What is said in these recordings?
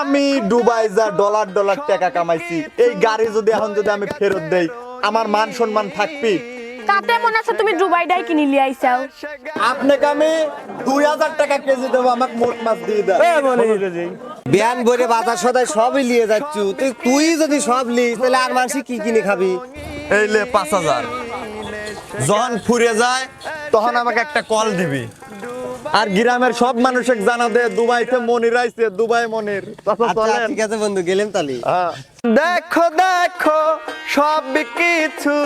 আমি দুবাই যা dollar dollar টাকা কামাইছি এই গাড়ি যদি এখন যদি আমি ফেরত দেই আমার মান সম্মান থাকবি। কাতে মনে আছে তুমি কিনি লিয়ে আইসাও আপনাকে আমি দুই হাজার টাকা কেজি দেবো আমাকে মোট মাছ দিয়ে দেন। বিয়ান বইরে বাজার সদাই সবই নিয়ে যাচ্ছু। তুই তুই যদি সব লিস তাহলে আর মানুষ কি কিনে খাবি? এই লে পাঁচ হাজার। যখন ফুরে যায় তখন আমাকে একটা কল দিবি। আর গ্রামের সব মানুষকে জানা দে দুবাইতে মনির আইছে দুবাই মনির। আচ্ছা ঠিক আছে বন্ধু গেলাম তালি দেখো দেখো সব কিছু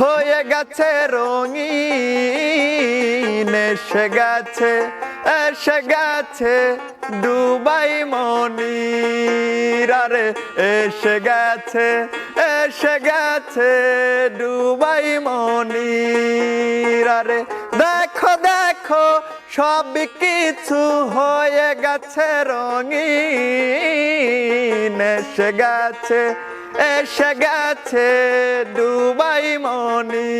হয়ে গেছে রঙিন। এসে গেছে এসে গেছে দুবাই মনির। আরে এসে গেছে এসে গেছে দুবাই মনির। আরে দেখো দেখো সব কিছু হয়ে গেছে রঙিন। এসে গেছে এসে গেছে দুবাই মনি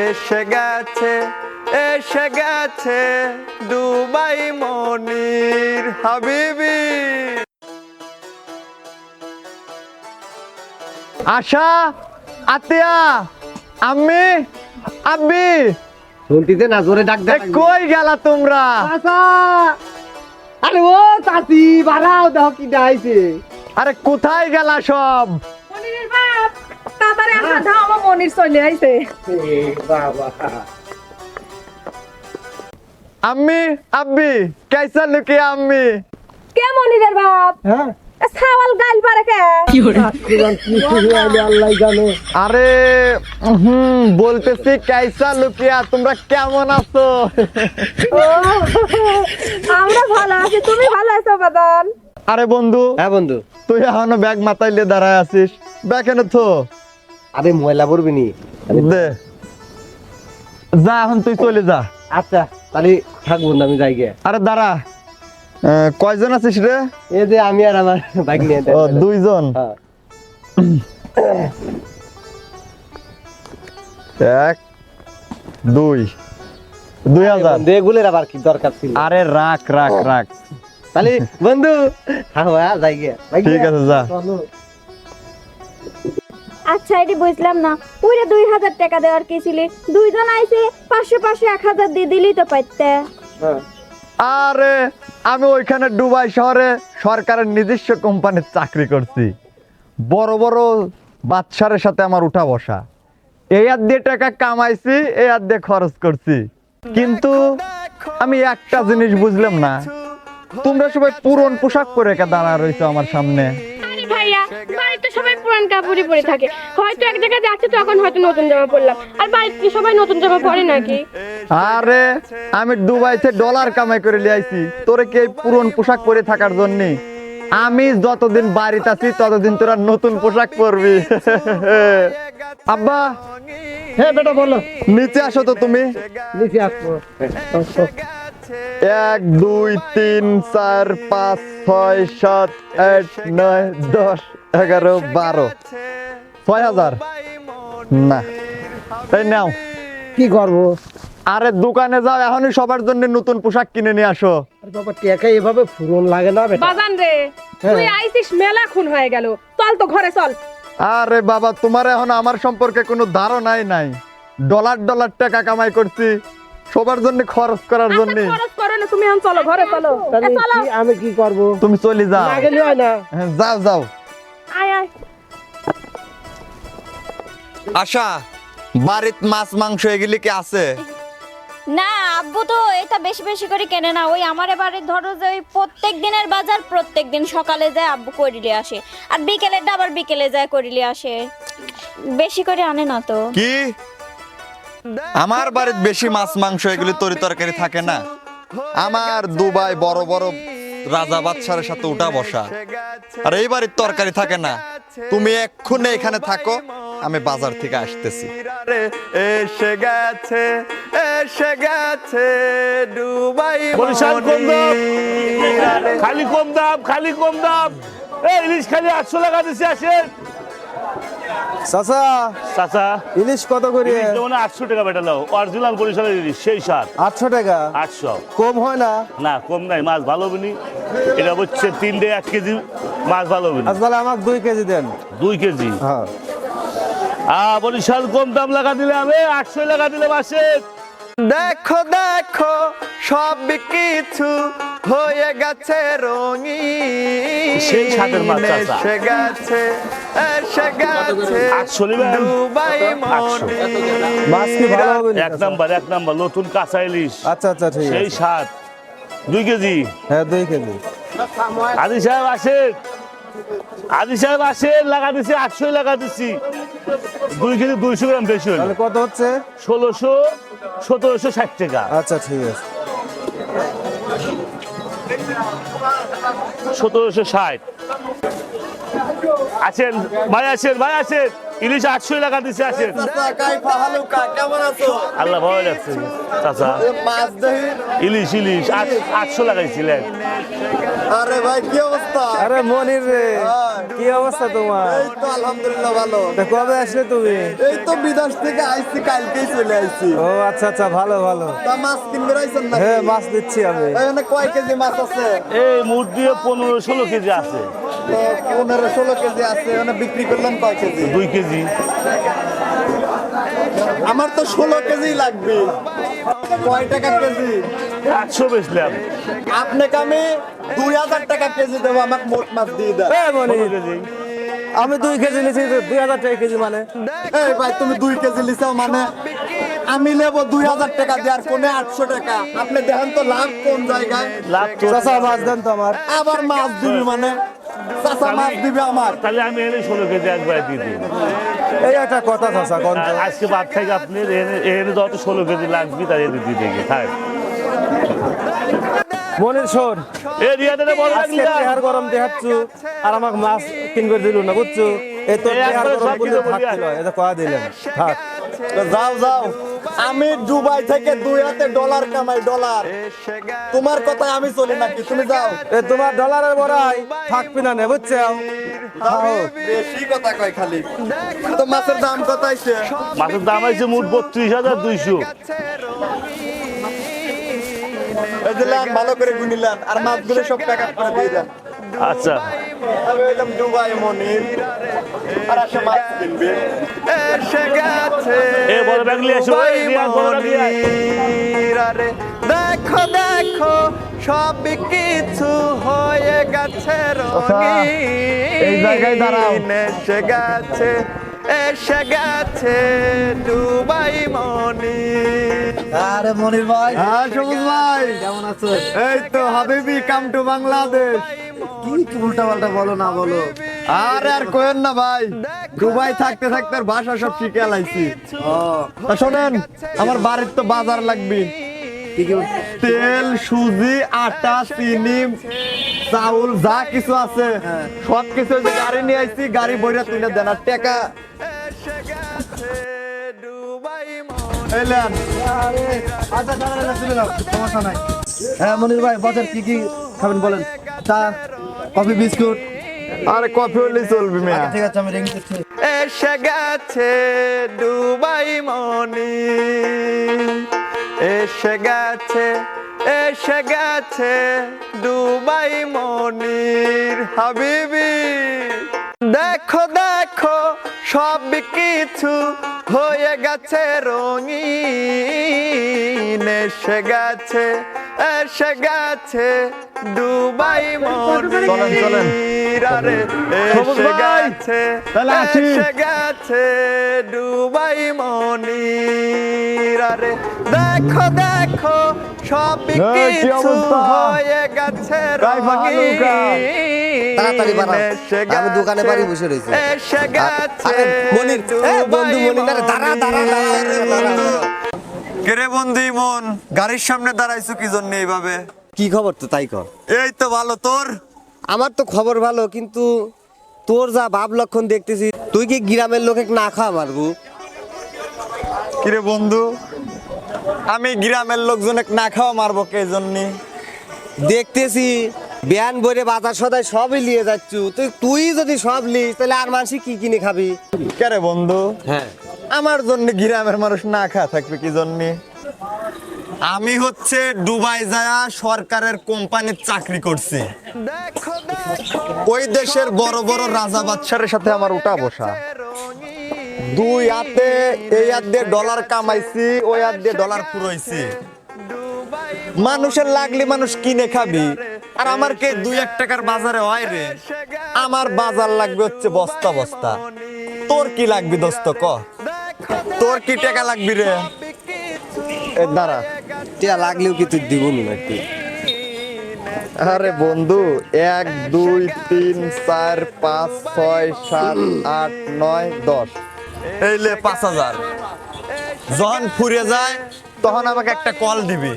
এসে গেছে এসে গেছে দুবাই মনির হাবিবি। আশা, আতিয়া আমি আব্বি শুনতিতে না জোরে ডাক কই তোমরা? আচ্ছা। আরে ও বাড়াও কি আরে কোথায় গেলা সব? মনিরের বাপ আসা দাও আমার মনির চলে আইছে। আম্মি আব্বি কেসা লুকে আম্মি? কে মনিরের বাপ? হ্যাঁ? গাইল পারে কে? আল্লাহ জানে আরে হুম বলতেছি कैसा লুকিয়া তোমরা কেমন আছো? আমরা ভালো আছি তুমি ভালো আছো বাদান আরে বন্ধু হ্যাঁ বন্ধু। তুই এখনও ব্যাগ মাথায় লিয়ে দাঁড়ায় আছিস। ব্যাগ এনে তো আরে ময়লা পড়বি নি। দে। যা এখন তুই চলে যা। আচ্ছা তাহলে থাক বন্ধু আমি যাই গে আরে দাঁড়া। কয়জন আছিস রে এই যে আমি আর আমার বাইক নিয়ে ও দুইজন? হ্যাঁ। এক দুই। দুই হাজার? এগুলোর আবার কি দরকার ছিল? আরে রাখ রাখ রাখ। তাহলে বন্ধু হ্যাঁ হ্যাঁ যাই গে বাইক ঠিক আছে যা। আচ্ছা এটি বুঝলাম না। ওইটা দুই হাজার টাকা দেওয়ার কি ছিল? দুইজন আইছে পাঁচশো পাঁচশো এক হাজার দিয়ে দিলেই তো পাইতে আরে, আমি ওইখানে দুবাই শহরে সরকারের নিজস্ব কোম্পানির চাকরি করছি। বড় বড় বাচ্চারের সাথে আমার উঠা বসা। এই আর দিয়ে টাকা কামাইছি এই আর দিয়ে খরচ করছি। কিন্তু আমি একটা জিনিস বুঝলাম না। তোমরা সবাই পুরন পোশাক পরে দাঁড়া রয়েছে আমার সামনে। থাকে। হয়তো এক জায়গায় যাচ্ছে, তখন হয়তো নতুন জামা আর বাড়িতে সবাই নতুন জামা পরে নাকি? আরে আমি দুবাইতে ডলার কামাই করে লিয়ে আইছি। তোরে কি পুরন পোশাক পরে থাকার জন্য? আমি যতদিন বাড়িতে আছি ততদিন তোরা নতুন পোশাক পরবি। আব্বা হ্যাঁ বেটা বলো। নিচে আসো তো তুমি। নিচে আসব। এক দুই তিন চার পাঁচ ছয় সাত আট নয় দশ এগারো বারো। ছয় হাজার। না। তাই নাও। কি করব? আরে দোকানে যাও এখনই সবার জন্য নতুন পোশাক কিনে নিয়ে আসো। আরে বাবা টেকা এভাবে ফুরন লাগে না বেটা। বাজান রে তুই আইছিস মেলা খুন হয়ে গেল। চল তো ঘরে চল। আরে বাবা তোমার এখন আমার সম্পর্কে কোনো ধারণাই নাই। ডলার ডলার টাকা কামাই করছি। সবার জন্য খরচ করার জন্য। আচ্ছা, খরচ করো না তুমি এখন চলো ঘরে চলো। এ, চলো। আমি কি করব? তুমি চলে যাও। না গেলে হয় না। হ্যাঁ, যাও যাও। আয় আয়। আশা বাড়িত মাছ মাংস এগুলি কি আছে? না আব্বু তো এটা বেশি বেশি করে কেনে না। ওই আমার এবারে ধরো যে ওই প্রত্যেক দিনের বাজার প্রত্যেক দিন সকালে যায় আব্বু করিলে আসে। আর বিকেলেরটা আবার বিকেলে যায় করিলে আসে। বেশি করে আনে না তো। কি? আমার বাড়িতে বেশি মাছ মাংস এগুলি তরি তরকারি থাকে না। আমার দুবাই বড় বড় রাজা বাদশার সাথে উঠা বসা। আর এই বাড়ির তরকারি থাকে না। তুমি এক্ষুনি এখানে থাকো আমি বাজার থেকে আসতেছি। এসে গেছে এসে গেছে দুবাই বরিশাল কম দাম খালি কম দাম খালি কম দাম। এই ইলিশ খালি আটশো টাকা দিচ্ছে আসেন। চাচা চাচা ইলিশ কত করে? যেমন আটশো টাকা বেটা নাও। অরিজিনাল বরিশালের ইলিশ সেই সার আটশো টাকা? আটশো। কম হয় না? না কম নাই মাছ ভালো হবে নি এটা হচ্ছে তিনটে এক কেজি মাছ ভালো হবে নি। আজ তাহলে আমাকে দুই কেজি দেন। দুই কেজি। হ্যাঁ। আ বরিশাল কম দাম লাগা দিলে আমি আটশো লাগা দিলে মাসে দেখো দেখো সব কিছু হয়ে গেছে রঙিন। সেই স্বাদের মাছ, এসে গেছে এসে গেছে আটশো দুবাই আটশো। মাছ কি ভালো হবে এক নাম্বার এক নাম্বার নতুন কাঁচা ইলিশ। আচ্ছা আচ্ছা ঠিক সেই দুই কেজি। হ্যাঁ দুই কেজি। আদি সাহেব আসেন আদি সাহেব আসেন লাগা দিছি আটশোই লাগা দিছি। দুই কেজি দুইশো গ্রাম বেশি হলো। কত হচ্ছে? ষোলোশো সতেরোশো ষাট টাকা। আচ্ছা ঠিক আছে। সতেরোশো ষাট। আছেন ভাই আছেন ভাই আছেন ইলিশ আটশো লাগা দিছে আছেন আল্লাহ ভালো লাগছে চাচা ইলিশ ইলিশ আট- আটশো লাগাইছিলেন। আরে ভাই কি অবস্থা? আরে মনির রে কি অবস্থা তোমার? এই তো আলহামদুলিল্লাহ ভালো। তা কবে আসলে তুমি? এই তো বিদেশ থেকে আইছি কালকেই চলে আইছি ও আচ্ছা আচ্ছা ভালো ভালো। তা মাছ কিনবে আইছেন না হ্যাঁ মাছ দিচ্ছি আমি। এখানে কয় কেজি মাছ আছে? এই মুঠ দিয়ে পনেরো ষোলো কেজি আছে। তো পনেরো ষোলো কেজি আছে মানে বিক্রি করলেন কয় কেজি? দুই কেজি। আমার তো ষোলো কেজি লাগবে। কয় টাকা কেজি? আটশো বেচলাম। আপনাকে আমি দুই হাজার টাকা কেজি দেবো আমাকে মোট মাছ দিয়ে কেজি আমি দুই কেজি নিয়েছি দুই হাজার টাকা কেজি মানে। এই ভাই তুমি দুই কেজি লিসাও মানে আমি নেব দুই হাজার টাকা দেওয়ার কোনে আটশো টাকা। আপনি দেখেন তো লাভ কোন জায়গায়। লাভ তো মাছ দেন তো আমার। আবার মাছ দিবি মানে? চাচা মাছ দিবে আমার। তাহলে আমি এনে ষোলো কেজি একবার দিয়ে দিই এই একটা কথা চাচা কোন আজকে বাদ থেকে আপনি এনে যত ষোলো কেজি লাগবে তাই দিয়ে দেখে থাক। মনির শোন। এ রিয়াদের বড় আজকে তেহার গরম দেখাচ্ছু আর আমাকে মাছ কিন করে দিল না বুঝছ? এই তো একবারে গরম বলে কিলো থাক বলিয়া। ছিল এটা কয়া দিলেন থাক যাও যাও। আমি দুবাই থেকে দুই হাতে ডলার কামাই ডলার। তোমার কথায় আমি চলি নাকি? তুমি যাও। এ তোমার ডলারের বড়াই থাকবি না নে বুঝছ? বেশি কথা কয় খালি। তো মাছের দাম কত আইছে? মাছের দাম আছে মোট বত্রিশ হাজার দুইশো। ভালো করে গুনিলান আর মাছগুলো সব টাকা করে দিয়ে দেন। আচ্ছা। আমি এলাম দুবাই মনির আর আসে মাছ কিনবে। এসে গেছে এ দুবাই। মনির। আরে দেখো দেখো সব কিছু হয়ে গেছে রঙিন এই জায়গায় দাঁড়াও। এসে গেছে এসে গেছে দুবাই মনির। আরে মনির ভাই। হ্যাঁ সবুজ ভাই কেমন আছো? এই তো, হাবিবি কাম টু বাংলাদেশ কি উল্টা পাল্টা বলো না বলো। আর আর কোয়েন না ভাই। দুবাই থাকতে থাকতে ভাষা সব শিখে লাইছি তা শোনেন, আমার বাড়ির তো বাজার লাগবে। তেল, সুজি, আটা, চিনি, চাউল, যা কিছু আছে। সব কিছু গাড়ি নিয়ে আইছি, গাড়ি বইরা তুলে দেন। আর টাকা সমস্যা নাই। হ্যাঁ মনির ভাই বাজার কি কি খাবেন বলেন? চা কফি বিস্কুট। আর কফি হলে চলবে মেয়া। ঠিক আছে আমি রেখে দিচ্ছি এসে গেছে দুবাই মনি। এসে গেছে এসে গেছে দুবাই মনির হাবিবি। দেখো দেখো সব কিছু হয়ে গেছে রঙিন এসে গেছে। এসে গেছে দুবাই মনির আরে সবুজ এসে গেছে এসে গেছে দুবাই মনির আরে দেখো দেখো সব কি কিছু হয়ে গেছে? তাড়াতাড়ি বানাও। আমি দোকানে বাড়ি বসে রয়েছি। এসে গেছে মনির, বন্ধু মনির, দাঁড়া, দাঁড়া, দাঁড়া, দাঁড়া, দাঁড়া। কেরে বন্ধু মন গাড়ির সামনে দাঁড়াইছো কি জন্য এইভাবে? কি খবর তো তাই কর এই তো ভালো তোর? আমার তো খবর ভালো কিন্তু তোর যা ভাব লক্ষণ দেখতেছি তুই কি গ্রামের লোকে না খা মারবু? কিরে বন্ধু আমি গ্রামের লোকজনে না খাওয়া মারবো কে জন্য? দেখতেছি বিয়ান বইরে বাজার সদাই সবই নিয়ে যাচ্ছু। তুই তুই যদি সব লিস তাহলে আর মানুষ কি কিনে খাবি? কেরে বন্ধু? হ্যাঁ। আমার জন্য গ্রামের মানুষ না খাওয়া থাকবে কি জন্য? আমি হচ্ছে দুবাই যায়া সরকারের কোম্পানির চাকরি করছি। ওই দেশের বড় বড় রাজা বাদশারের সাথে আমার উঠা বসা। দুই হাতে এই হাত দিয়ে ডলার কামাইছি ওই হাত দিয়ে ডলার ফুরইছি মানুষের লাগলে মানুষ কিনে খাবি। আর আমার কে দুই এক টাকার বাজারে হয় রে? আমার বাজার লাগবে হচ্ছে বস্তা বস্তা। তোর কি লাগবে দোস্ত ক? তোর কি টাকা লাগবি রে? এ দাঁড়া। টিয়া লাগলেও কিছু তুই দিব নাকি? আরে বন্ধু এক দুই তিন চার পাঁচ ছয় সাত আট নয় দশ। এই লে পাঁচ হাজার। যখন ফুরে যায় তখন আমাকে একটা কল দিবি।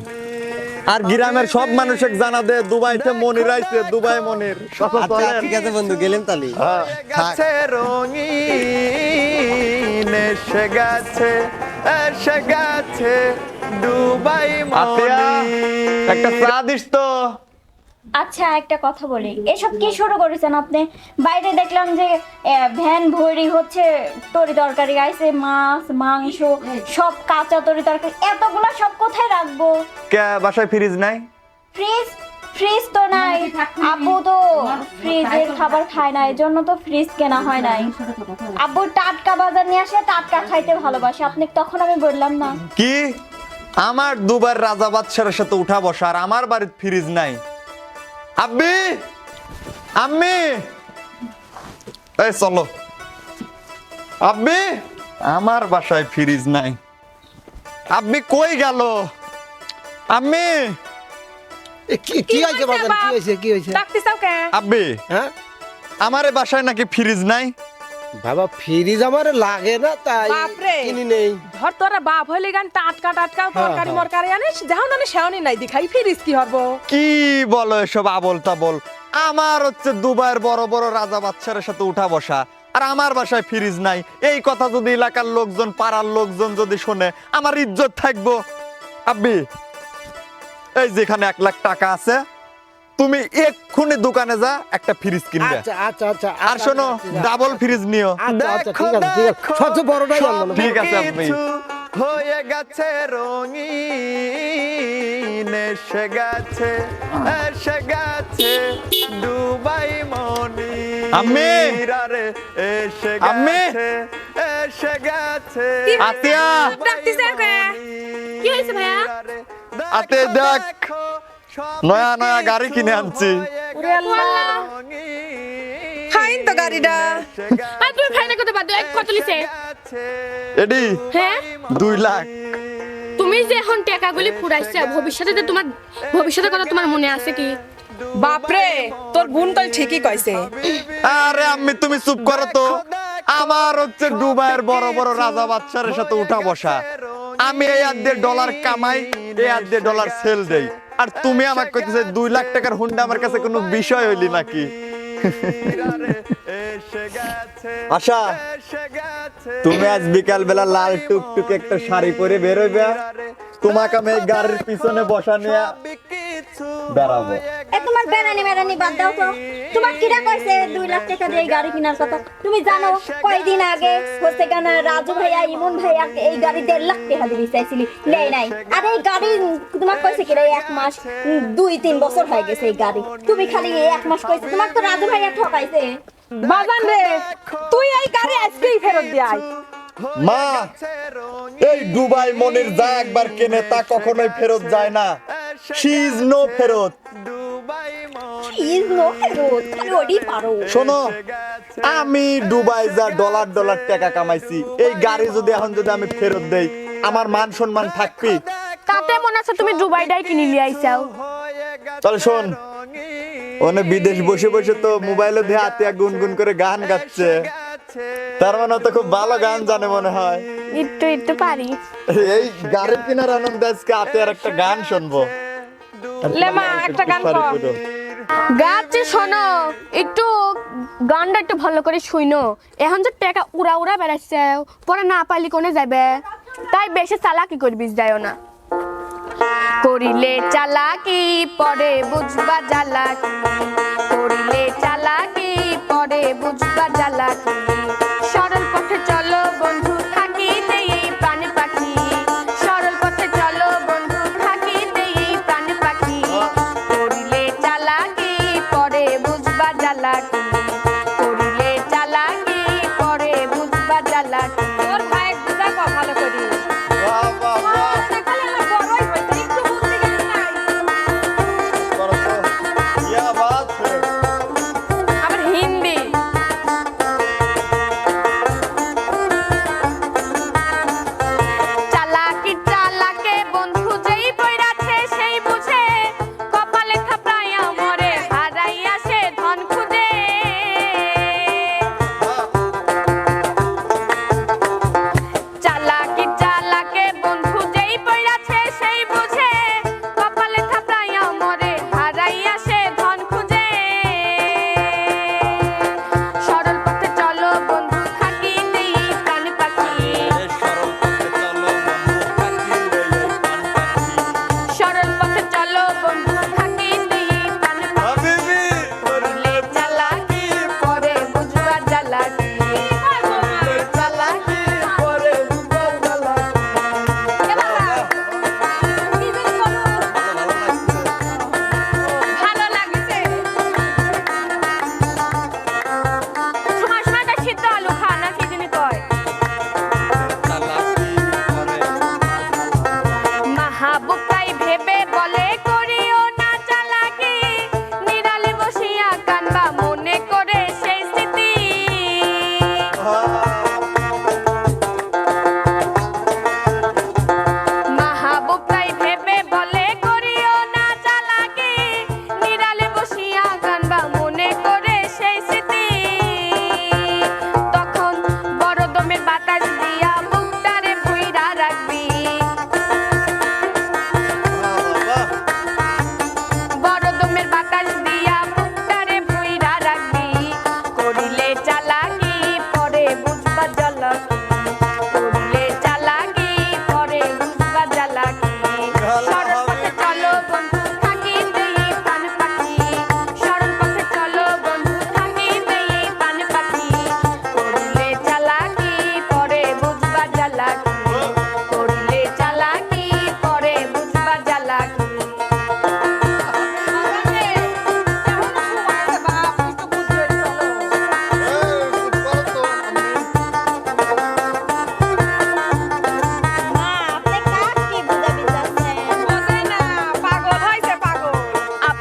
আর গ্রামের সব মানুষকে জানা দে দুবাইতে মনির আইছে দুবাই মনির। আচ্ছা ঠিক আছে বন্ধু গেলেন তালি হ্যাঁ, গাছে রঙিন এসে গেছে এসে গেছে দুবাই একটা চা দিস তো। আচ্ছা একটা কথা বলি। এসব কি শুরু করেছেন আপনি? বাইরে দেখলাম যে ভ্যান ভরি হচ্ছে তরি তরকারি আইছে মাছ মাংস সব কাঁচা তরি তরকারি। এতগুলো সব কোথায় রাখব? কে বাসায় ফ্রিজ নাই? ফ্রিজ ফ্রিজ তো নাই। আব্বু তো ফ্রিজের খাবার খায় না এর জন্য তো ফ্রিজ কেনা হয় নাই। আব্বু টাটকা বাজার নিয়ে আসে টাটকা খাইতে ভালোবাসে। আপনি তখন আমি বললাম না। কি? আমার দুবার রাজা বাদশার সাথে উঠা বসা আর আমার বাড়িতে ফ্রিজ নাই। আব্বি? আম্মি? এই চলো। আব্বি? আমার বাসায় ফ্রিজ নাই। আব্বি কই গেল? আম্মি? এ, কি কি হয়েছে বাজার কি হয়েছে কি হয়েছে? ডাকতে চাও কে আব্বি? হ্যাঁ? আমার বাসায় নাকি ফ্রিজ নাই? বাবা ফ্রিজ আমার লাগে না তাই বাপরে। কিনি নেই ধর তোরা বাপ হইলে গান টাটকা টাটকা তরকারি হ্যাঁ। মরকারি আনিস যেমন আনিস সেমনই নাই দেখাই ফিরিস কি হব কি বলো এসব আবল তাবল আমার হচ্ছে দুবাইয়ের বড় বড় রাজা বাচ্চার সাথে উঠা বসা আর আমার বাসায় ফ্রিজ নাই এই কথা যদি এলাকার লোকজন পাড়ার লোকজন যদি শোনে আমার ইজ্জত থাকব আব্বি এই যেখানে এক লাখ টাকা আছে তুমি এক্ষুনি দোকানে যা একটা ফ্রিজ কিনবে। আচ্ছা আচ্ছা আচ্ছা আর শোনো ডাবল ফ্রিজ নিও। আচ্ছা আচ্ছা ঠিক আছে ঠিক আছে। সবচেয়ে বড়টাই ঠিক আছে আব্বি হয়ে গেছে রঙিন এসে গেছে এসে গেছে দুবাই মনি আম্মি! এসে গেছে এসে গেছে আতিয়া! কে কি হয়েছে ভাইয়া? আতে দেখ। নয়া নয়া গাড়ি কিনে আনছি। তো গাড়িটা। আর তুমি কত বাদ এক কত লিছে? এডি হ্যাঁ? দুই লাখ। তুমি যে এখন টাকাগুলি ফুরাইছে ভবিষ্যতে যে তোমার ভবিষ্যতের কথা তোমার মনে আছে কি? বাপরে তোর গুণ তো ঠিকই কইছে। আরে আম্মি তুমি চুপ করো তো। আমার হচ্ছে দুবাইয়ের বড় বড় রাজা বাচ্চার সাথে উঠা বসা। আমি এই হাত দিয়ে ডলার কামাই এই হাত দিয়ে ডলার সেল দেই। আর তুমি আমাকে কইতেছে দুই লাখ টাকার হুন্ডা আমার কাছে কোনো বিষয় হইলি নাকি? আশা, তুমি আজ বিকাল বেলা লাল টুকটুক একটা শাড়ি পরে বেরোবে তোমাকে আমি এই গাড়ির পিছনে বসা নিয়ে বেড়াবো। তোমার বেড়ানি বেড়ানি বাদ দাও তো। তোমার কিরা কইছে দুই লাখ টাকা দিয়ে গাড়ি কেনার কথা? তুমি জানো, কয়দিন আগে হচ্ছে কেন রাজু ভাইয়া, ইমন ভাইয়া এই গাড়ি দেড় লাখ টাকা দিয়ে চাইছিলি। নেই নাই। আর এই গাড়ি তোমার কইছে এই এক মাস দুই, তিন বছর হয়ে গেছে এই গাড়ি। তুমি খালি এক মাস কইছে। তোমার তো রাজু ভাইয়া ঠকাইছে। বাজান রে, তুই এই গাড়ি আজকেই ফেরত দিয়ে আয়। মা, এই দুবাই মনির যা একবার কেনে তা কখনোই ফেরত যায় না। শি ইজ নো ফেরত। ইজ নো ফেরত খালি ওডি পারো শোনো আমি দুবাই যা ডলার ডলার টাকা কামাইছি এই গাড়ি যদি এখন যদি আমি ফেরত দেই আমার মান সম্মান থাকবি? তাতে মনে আছে তুমি দুবাইটাই কিনে চল শোন ওনে বিদেশ বসে বসে তো মোবাইলে দিয়ে হাতে গুনগুন করে গান গাচ্ছে। তার মানে তো খুব ভালো গান জানে মনে হয়। একটু একটু পারি। এই গাড়ি কেনার আনন্দ আজকে হাতে আর একটা গান শুনব। লেমা একটা গান কর গাছে শোনো। একটু গানটা একটু ভালো করে শুইনো। এখন যে টেকা উড়া উড়া বেড়াচ্ছে, পরে না পাইলি কোনে যাবে তাই বেশি চালাকি করবি যায় না। করিলে চালাকি, পরে বুঝবা জ্বালাকি করিলে চালাকি, পরে বুঝবা জ্বালাকি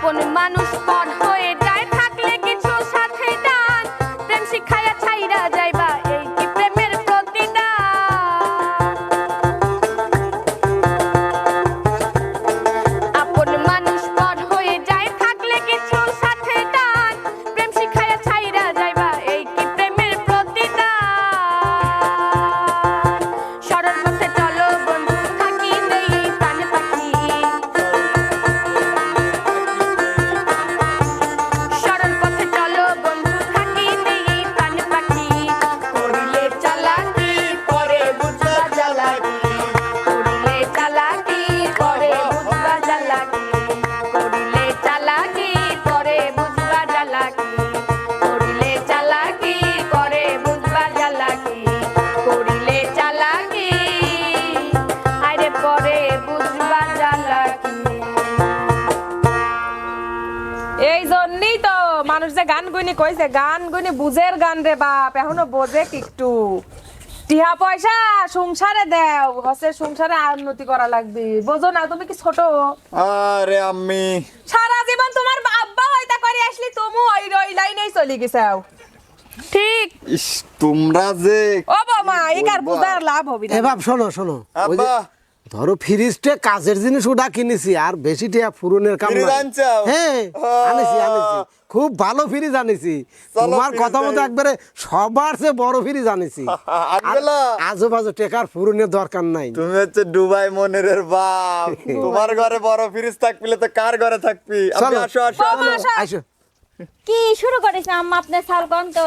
ponen manos para কই গান গুনি বুঝের গান রে বাপ এখনও বোঝে একটু। টিহা পয়সা সংসারে দেও হসে সংসারে উন্নতি করা লাগবে। বোঝো না তুমি কি ছোট? আরে আম্মি। সারা জীবন তোমার আব্বা হইতা করে আসলি তুমি ওই ওই লাইনেই চলি গেছাও। ঠিক। তোমরা যে ও বাবা একার বুঝার লাভ হবে এ বাপ শোনো শোনো। আব্বা। ধরো ফ্রিজটে কাজের জিনিস ওটা কিনেছি আর বেশি টিয়া ফুরনের কাম হ্যাঁ আনেছি আনেছি। খুব ভালো ফিরি জানিছি। তোমার কথা মতো একবারে সবার চেয়ে বড় ফিরি জানিছি। আজুবাজু টেকার ফুরুনের দরকার নাই। তুমি হচ্ছে ডুবাই মনের বাপ। তোমার ঘরে বড় ফ্রিজ থাকপিলে তো কার ঘরে থাকবি? আসো আসো আসো। কি শুরু করিস আম্মা আপনার সালগন তো